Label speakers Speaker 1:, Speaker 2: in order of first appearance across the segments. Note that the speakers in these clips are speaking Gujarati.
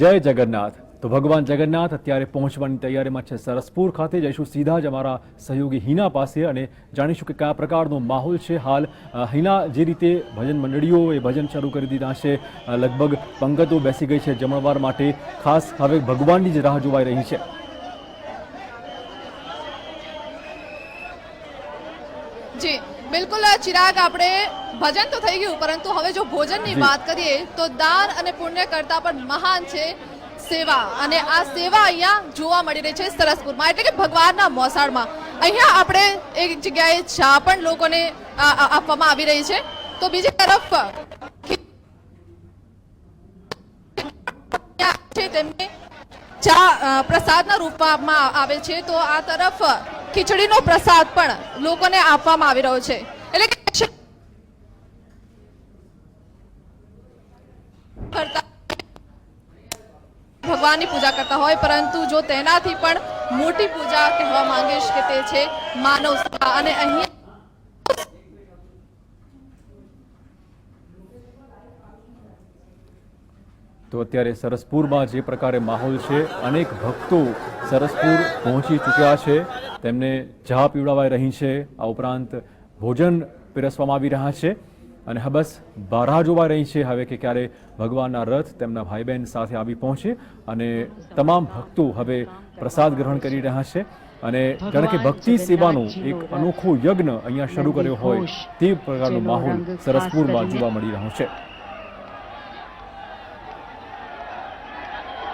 Speaker 1: જય જગન્નાથ. તો ભગવાન જગન્નાથ અત્યારે પહોંચવાની તૈયારીમાં છે સરસપુર ખાતે. જઈશું સીધા જ અમારા સહયોગી હિના પાસે અને જાણીશું કે કયા પ્રકારનો માહોલ છે હાલ. હિના જે રીતે ભજન મંડળીઓએ ભજન શરૂ કરી દીધા છે લગભગ પંગતો બેસી ગઈ છે જમણવાર માટે. ખાસ હવે ભગવાનની જ રાહ જોવાઈ રહી છે.
Speaker 2: જી. બિલકુલ ચિરાગ આપણે ભજન તો થઈ ગયું પરંતુ હવે જો ભોજનની વાત કરીએ તો દાન અને પુણ્ય કરતા પણ મહાન છે સેવા. અને આ સેવા અહીંયા જોવા મળી રહી છે સરસપુરમાં. એટલે કે ભગવાનના મોસાળમાં. અહીંયા આપણે એક જગ્યાએ ચા પણ લોકોને આપવામાં આવી રહી છે. તો બીજી તરફ છે તેમને ચા પ્રસાદના રૂપમાં આવે છે. તો આ તરફ ખીચડીનો પ્રસાદ પણ લોકોને આપવામાં આવી રહ્યો છે. એટલે કે ભગવાનની પૂજા કરતા હોય, પરંતુ જો તેનાથી પણ મોટી પૂજા કહેવા માંગીશ કે તે છે માનવ અને અહીં
Speaker 1: તો અત્યારે સરસપુરમાં જે પ્રકારે માહોલ છે, અનેક ભક્તો સરસપુર પહોંચી ચૂક્યા છે. તેમને ચા પીવડાવાઈ રહી છે. આ ઉપરાંત ભોજન પીરસવામાં આવી રહ્યા છે અને હા બસ બારા જોવા રહી છે. હવે કે ક્યારે ભગવાનના રથ તેમના ભાઈ બહેન સાથે આવી પહોંચે અને તમામ ભક્તો હવે પ્રસાદ ગ્રહણ કરી રહ્યા છે. અને કારણ કે ભક્તિ સેવાનો એક અનોખો યજ્ઞ અહીંયા શરૂ કર્યો હોય તે પ્રકારનો માહોલ સરસપુરમાં જોવા મળી રહ્યો છે.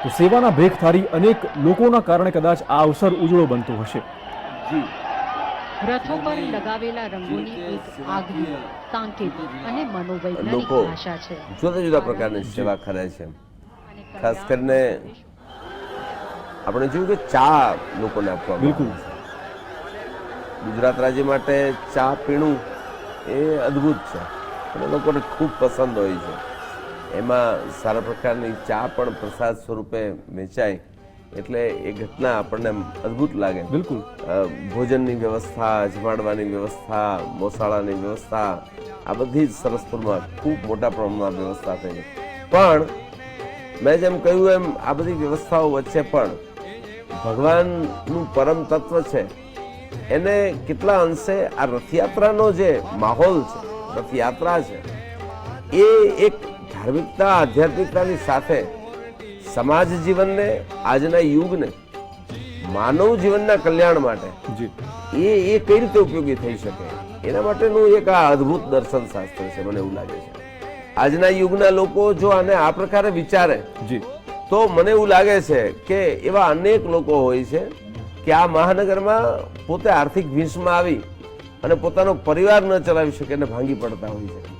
Speaker 1: તો સેવાના ભેખધારી અનેક લોકોના કારણે કદાચ આ અવસર ઉજળો બનતો હશે.
Speaker 3: રથો પર લગાવેલા રંગોની એક આગવી સાંકેતિક અને મનોવૈજ્ઞાનિક ભાષા છે.
Speaker 4: જુદા જુદા પ્રકારની સેવા કરે છે. ખાસ કરીને આપણે જોયું કે ચા લોકોને આપવા
Speaker 1: બિલકુલ.
Speaker 4: ગુજરાત રાજ્ય માટે ચા પીણું એ અદ્ભુત છે. અને લોકોને ખૂબ પસંદ હોય છે. એમાં સારા પ્રકારની ચા પણ પ્રસાદ સ્વરૂપે વેચાય એટલે એ ઘટના આપણને અદ્ભુત લાગે.
Speaker 1: બિલકુલ.
Speaker 4: ભોજનની વ્યવસ્થા જમાડવાની વ્યવસ્થા મોસાળાની વ્યવસ્થા આ બધી જ સરસપુરમાં ખૂબ મોટા પ્રમાણમાં વ્યવસ્થા થઈ પણ મેં જેમ કહ્યું એમ આ બધી વ્યવસ્થાઓ વચ્ચે પણ ભગવાનનું પરમ તત્વ છે. એને કેટલા અંશે આ રથયાત્રાનો જે માહોલ છે રથયાત્રા છે એ એક ધાર્મિકતા આધ્યાત્મિકતાની સાથે સમાજ જીવનને આજના યુગને માનવ જીવનના કલ્યાણ માટે
Speaker 1: જી.
Speaker 4: એ એ કઈ રીતે ઉપયોગી થઈ શકે? એના માટેનું એક આ અદ્ભુત દર્શન શાસ્ત્ર છે મને એવું લાગે છે. આજના યુગના લોકો જો આને આ પ્રકારે વિચારે
Speaker 1: જી.
Speaker 4: તો મને એવું લાગે છે કે એવા અનેક લોકો હોય છે કે આ મહાનગરમાં પોતે આર્થિક ભીંસમાં આવી અને પોતાનો પરિવાર ન ચલાવી શકે અને ભાંગી પડતા હોય છે.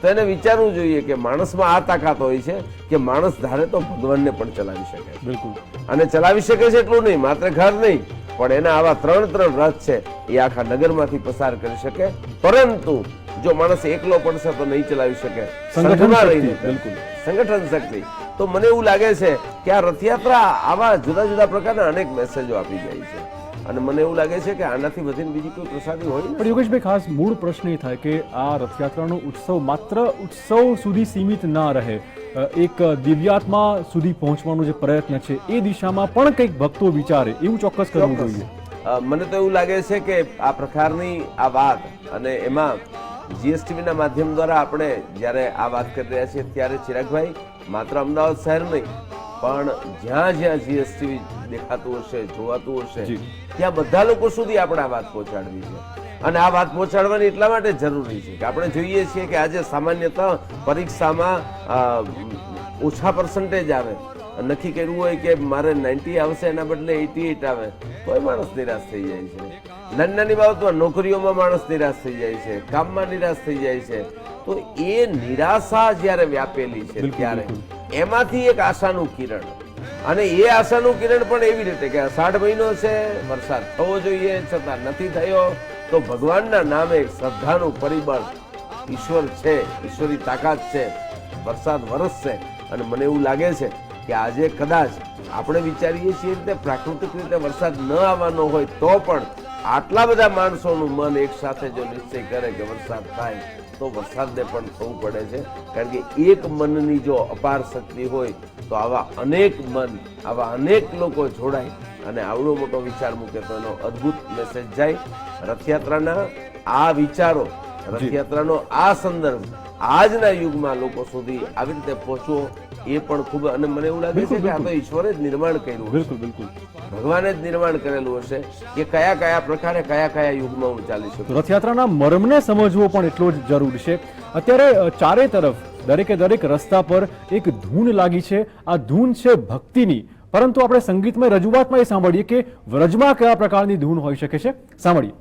Speaker 4: તો એને વિચારવું જોઈએ કે માણસમાં આ તાકાત હોય છે કે માણસ ધારે તો ભગવાનને પણ ચલાવી શકે
Speaker 1: બિલકુલ.
Speaker 4: અને ચલાવી શકે છે એટલું નહીં માત્ર ઘર નહીં પણ એના આવા ત્રણ ત્રણ રથ છે એ આખા નગરમાંથી પસાર કરી શકે. પરંતુ જો માણસ એકલો પડશે તો નહીં ચલાવી શકે.
Speaker 1: સંગઠનમાં
Speaker 4: રહીને.
Speaker 1: બિલકુલ.
Speaker 4: સંગઠન શક્તિ. તો મને એવું લાગે છે કે આ રથયાત્રા આવા જુદા જુદા પ્રકારના અનેક મેસેજો આપી જાય છે. અને મને એવું લાગે છે કે આનાથી વધીને બીજી કોઈ પ્રસાદી હોય
Speaker 1: પણ યોગેશભાઈ ખાસ મૂળ પ્રશ્ન એ થાય કે આ રથયાત્રાનો ઉત્સવ માત્ર ઉત્સવ સુધી સીમિત ના રહે. એક દિવ્યાત્મા સુધી પહોંચવાનો જે પ્રયત્ન છે એ દિશામાં પણ કંઈક ભક્તો વિચારે એવું ચોક્કસ કરવું. જોઈએ.
Speaker 4: મને તો એવું લાગે છે કે આ પ્રકારની આ વાત અને એમાં જીએસટીવીના માધ્યમ દ્વારા આપણે જ્યારે આ વાત કરી રહ્યા છીએ ત્યારે ચિરાગભાઈ માત્ર અમદાવાદ શહેર નહીં પણ જ્યાં જ્યાં જીએસટી દેખાતું હશે જોવાતું હશે ત્યાં બધા લોકો સુધી આપણે આ વાત પહોંચાડવી છે. અને આ વાત પહોંચાડવાની એટલા માટે જરૂરી છે કે આપણે જોઈએ છીએ કે આજે સામાન્યતઃ પરીક્ષામાં ઓછા પર્સન્ટેજ આવે. નક્કી કર્યું હોય કે મારે નાઇન્ટી આવશે એના બદલે એટી એટ આવે. તોય માણસ નિરાશ થઈ જાય છે. નાની નાની બાબતમાં નોકરીઓમાં માણસ નિરાશ થઈ જાય છે કામમાં નિરાશ થઈ જાય છે. તો એ નિરાશા જ્યારે વ્યાપેલી છે ત્યારે. એમાંથી એક આશાનું કિરણ. અને એ આશાનું કિરણ પણ એવી રીતે કે અષાઢ મહિનો છે, વરસાદ થવો જોઈએ, છતાં નથી થયો, તો ભગવાનના નામે શ્રદ્ધાનું પરિબળ ઈશ્વર છે ઈશ્વરી તાકાત છે. વરસાદ વરસશે અને મને એવું લાગે છે કે આજે કદાચ આપણે વિચારીએ છીએ રીતે પ્રાકૃતિક રીતે વરસાદ ન આવવાનો હોય તો પણ આટલા બધા માણસોનું મન એક સાથે જો નિશ્ચય કરે કે વરસાદ થાય તો વરસાદને પણ થવું પડે છે. કારણ કે એક મનની જો અપાર શક્તિ હોય તો આવા અનેક મન આવા અનેક લોકો જોડાય અને આવડો મોટો વિચાર મૂકે તો એનો અદ્ભુત મેસેજ જાય. રથયાત્રાના આ વિચારો રથયાત્રાનો આ સંદર્ભ આજના યુગમાં લોકો સુધી આવી રીતે પહોંચવો એ પણ ખૂબ અને મને એવું લાગે છે કે આ તો ઈશ્વરે જ નિર્માણ કર્યું
Speaker 1: બિલકુલ બિલકુલ.
Speaker 4: ભગવાને જ નિર્માણ કરેલું હશે કે કયા કયા પ્રકારે કયા કયા યુગમાં હું ચાલી શકું?
Speaker 1: રથયાત્રાના મર્મને સમજવો પણ એટલો જ જરૂર છે. અત્યારે ચારે તરફ, દરેકે દરેક રસ્તા પર એક ધૂન લાગી છે. આ ધૂન છે ભક્તિની. પરંતુ આપણે સંગીતમય રજૂઆતમાં એ સાંભળીએ કે વ્રજમાં કયા પ્રકારની ધૂન હોઈ શકે છે? સાંભળીએ.